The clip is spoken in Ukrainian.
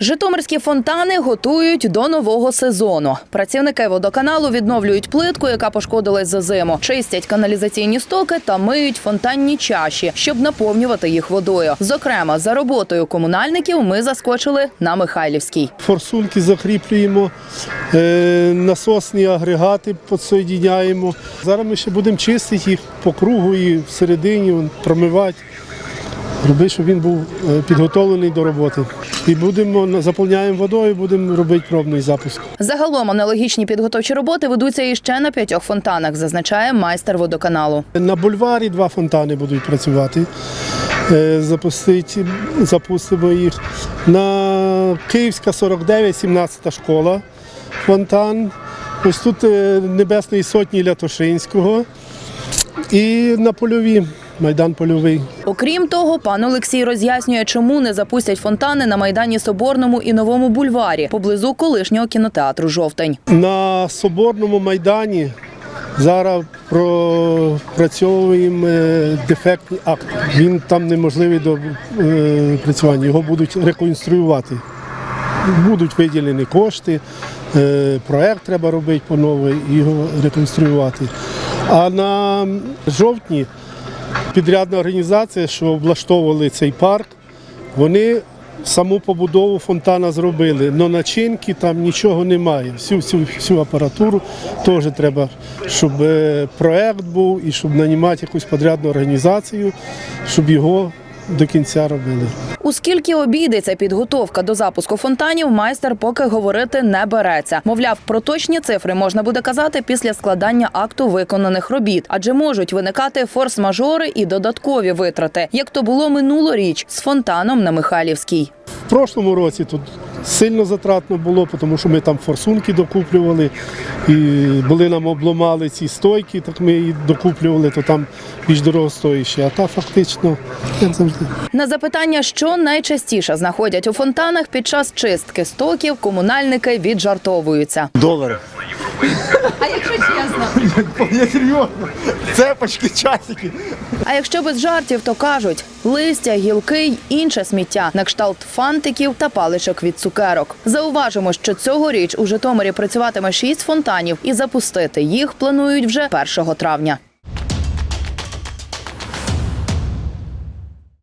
Житомирські фонтани готують до нового сезону. Працівники водоканалу відновлюють плитку, яка пошкодилась за зиму, чистять каналізаційні стоки та миють фонтанні чаші, щоб наповнювати їх водою. Зокрема, за роботою комунальників ми заскочили на Михайлівській. Форсунки закріплюємо, е, насосні агрегати підсоєдняємо. Зараз ми ще будемо чистити їх по кругу і всередині промивати. Робити, щоб він був е, підготовлений до роботи. І будемо заповняємо водою, будемо робити пробний запуск. Загалом аналогічні підготовчі роботи ведуться іще на п'ятьох фонтанах, зазначає майстер водоканалу. На бульварі два фонтани будуть працювати. Е, Запустити, запустимо їх. На Київська 49, 17 школа. Фонтан. Ось тут е, Небесної сотні Лятошинського. І на польові, майдан польовий. Окрім того, пан Олексій роз'яснює, чому не запустять фонтани на майдані Соборному і Новому бульварі поблизу колишнього кінотеатру Жовтень. На Соборному майдані зараз пропрацьовуємо е, дефектний акт. Він там неможливий до е, працювання. Його будуть реконструювати. Будуть виділені кошти, е, проект треба робити по новий і його реконструювати. А на жовтні підрядна організація, що облаштовували цей парк, вони саму побудову фонтана зробили. але начинки там нічого немає. Всю, всю, всю апаратуру теж треба, щоб е, проект був і щоб нанімати якусь підрядну організацію, щоб його до кінця робили. У обійдеться підготовка до запуску фонтанів, майстер поки говорити не береться. Мовляв, про точні цифри можна буде казати після складання акту виконаних робіт, адже можуть виникати форс-мажори і додаткові витрати, як то було минулоріч з фонтаном на Михайлівській. В прошлому році тут сильно затратно було, тому що ми там форсунки докуплювали, і були нам обломали ці стойки, так ми її докуплювали, то там більш дорогостоящі. А та фактично, як завжди. На запитання, що найчастіше знаходять у фонтанах під час чистки стоків, комунальники віджартовуються. Долари. А якщо чесно? Я серйозно. Цепочки, часики. А якщо без жартів, то кажуть листя, гілки й інше сміття на кшталт фантиків та паличок від цукерок. Зауважимо, що цьогоріч у Житомирі працюватиме шість фонтанів, і запустити їх планують вже 1 травня.